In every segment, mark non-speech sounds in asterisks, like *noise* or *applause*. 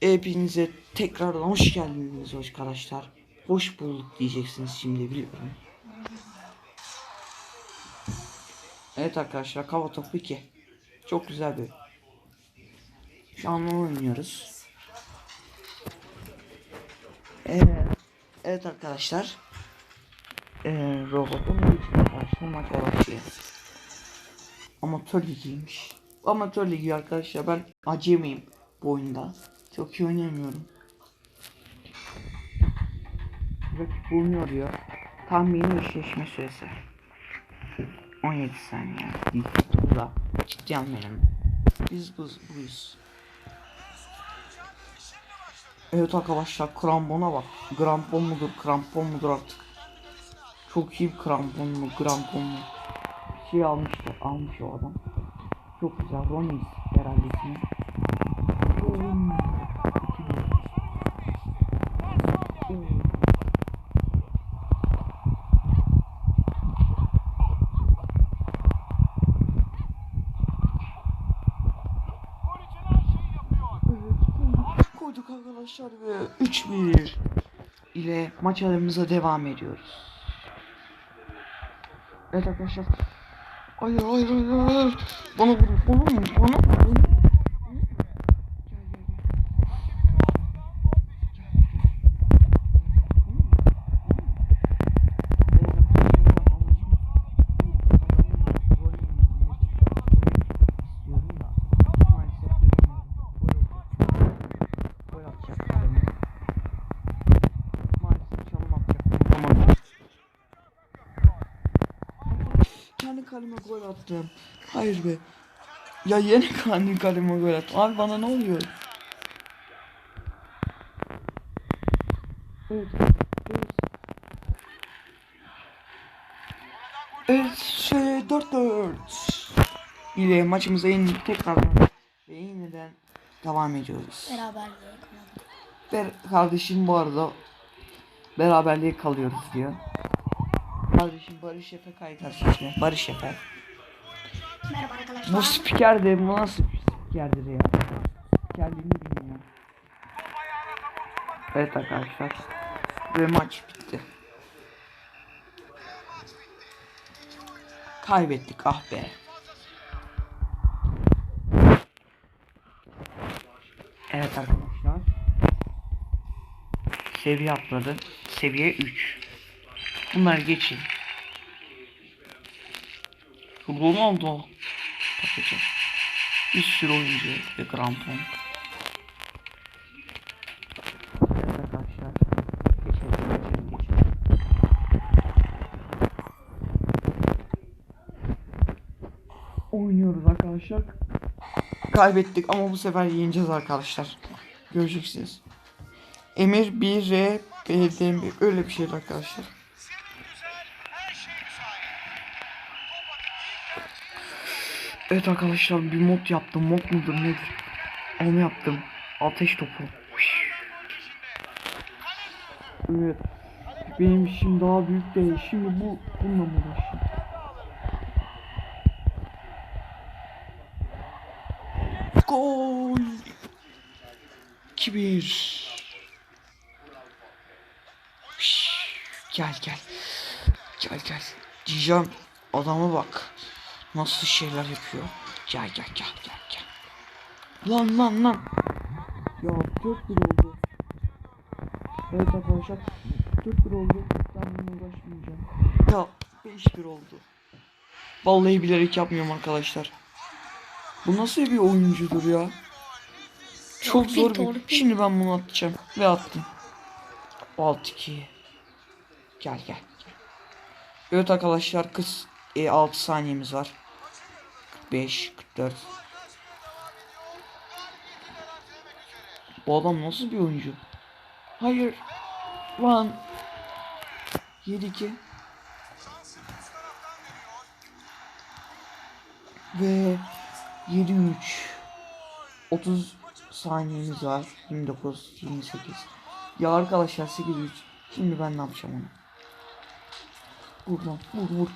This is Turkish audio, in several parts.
Hepinize tekrardan hoş geldiniz arkadaşlar. Hoş bulduk diyeceksiniz şimdi biliyorum. Evet arkadaşlar Kava Topu 2. Çok güzel bir. Şu an oynuyoruz. Evet, evet arkadaşlar. Ee, robotun için başlıyor. Amatör ligiymiş. Amatör ligi arkadaşlar ben acemiyim bu oyunda. Çok iyi oynayamıyorum. Rakip bulunuyor diyor. Tahmini eşleşme süresi. 17 saniye. Bu da ciddi anlayalım. Biz buz, buyuz. Evet arkadaşlar krampona bak. Krampon mudur, krampon mudur artık. Çok iyi bir krampon mu, krampon mu. Bir şey almıştı, almış o adam. Çok güzel, Ronis herhalde ismi. Koyduk arkadaşlar ve 3-1 ile maç aramıza devam ediyoruz. Evet arkadaşlar. Hayır hayır hayır hayır. Bana vurun bana vurun bana vurun. Gel gel gel. Kendi kaleme gol attım. Hayır be. Ya yine *laughs* kendi kaleme gol attım. Abi bana ne oluyor? Evet. Evet. Evet, şey 4-4 ile maçımıza yeni tekrardan ve yeniden devam ediyoruz. Beraberliğe kalmadık. Ber kardeşim bu arada beraberliğe kalıyoruz diyor. Kardeşim Barış Efe kay karşısına. Barış Efe. Merhaba arkadaşlar. Bu spiker de bu nasıl spikerdir ya? Spikerliğini bilmiyorum. Evet arkadaşlar. Ve maç bitti. Kaybettik ah be. Evet arkadaşlar. Seviye atladı. Seviye 3. Bunları geçin. Ronaldo. Bakacağız. Bir sürü oyuncu ve krampon. Oynuyoruz arkadaşlar. Kaybettik ama bu sefer yeneceğiz arkadaşlar. Göreceksiniz. Emir 1 R BDM öyle bir şeydi arkadaşlar. Evet arkadaşlar bir mod yaptım. Mod mudur nedir? Onu yaptım. Ateş topu. Evet. Benim işim daha büyük değil. Şimdi bu bununla mı uğraşayım? Gol. 2-1. Şşş, Gel gel. Gel gel. Diyeceğim adama bak. Nasıl şeyler yapıyor. Gel gel gel gel gel. Lan lan lan. Ya 4 bir oldu. Evet arkadaşlar 4 bir oldu. Ben bununla uğraşmayacağım. Ya 5 bir oldu. Vallahi bilerek yapmıyorum arkadaşlar. Bu nasıl bir oyuncudur ya? Çok Torpil, zor bir. torpil. Şimdi ben bunu atacağım. Ve attım. 6-2. Gel gel. gel. Evet arkadaşlar kız e, 6 saniyemiz var. 45, 44. Bu adam nasıl bir oyuncu? Hayır. Lan. 7-2. Ve 7-3. 30 saniyemiz var. 29, 28. Ya arkadaşlar 8-3. Şimdi ben ne yapacağım onu? Vur lan vur vur.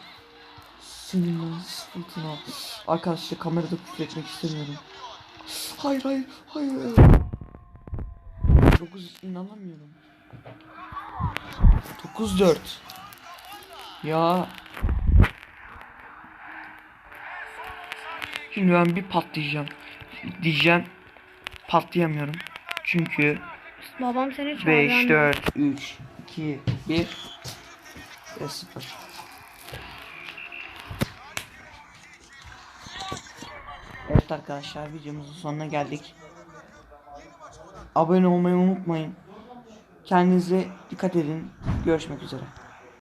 Senin lan sıkıntına. Arkadaşlar kamerada küfür etmek istemiyorum. Hayır hayır hayır. 9 inanamıyorum. 9-4. Ya. Şimdi ben bir patlayacağım. Diyeceğim. Patlayamıyorum. Çünkü Babam seni çağırıyor. 5, 4, 3, 2, 1 ve 0. Evet arkadaşlar videomuzun sonuna geldik. Abone olmayı unutmayın. Kendinize dikkat edin. Görüşmek üzere.